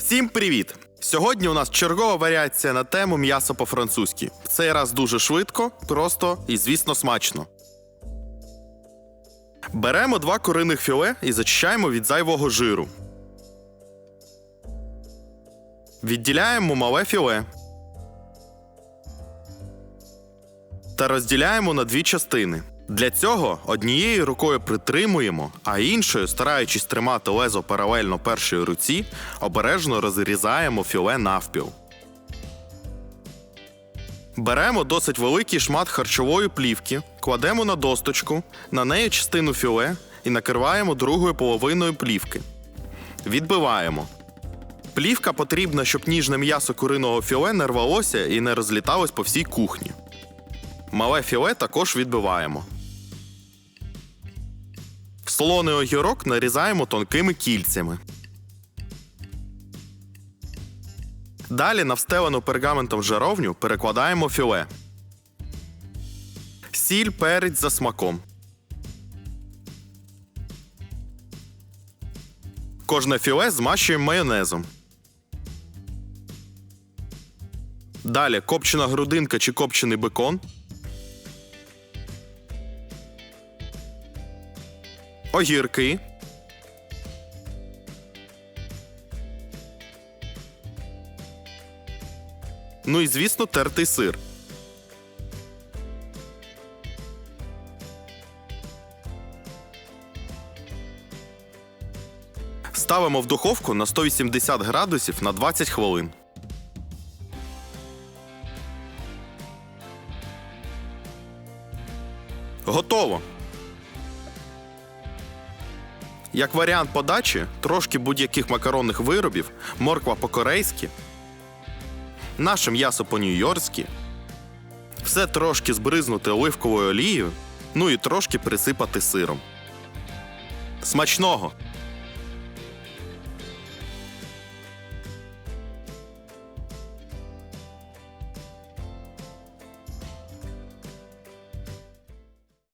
Всім привіт! Сьогодні у нас чергова варіація на тему м'ясо по-французьки. В цей раз дуже швидко, просто і, звісно, смачно. Беремо два куриних філе і зачищаємо від зайвого жиру. Відділяємо мале філе. Та розділяємо на дві частини. Для цього однією рукою притримуємо, а іншою, стараючись тримати лезо паралельно першій руці, обережно розрізаємо філе навпіл. Беремо досить великий шмат харчової плівки, кладемо на досточку, на неї частину філе і накриваємо другою половиною плівки. Відбиваємо. Плівка потрібна, щоб ніжне м'ясо куриного філе не рвалося і не розліталось по всій кухні. Мале філе також відбиваємо. Солоний огірок нарізаємо тонкими кільцями. Далі на встелену пергаментом жаровню перекладаємо філе. Сіль перець за смаком. Кожне філе змащуємо майонезом. Далі копчена грудинка чи копчений бекон. Огірки. Ну і звісно, тертий сир. Ставимо в духовку на 180 градусів на 20 хвилин. Готово. Як варіант подачі, трошки будь-яких макаронних виробів, морква по-корейськи, наше м'ясо по-нью-йоркськи, все трошки збризнути оливковою олією, ну і трошки присипати сиром. Смачного!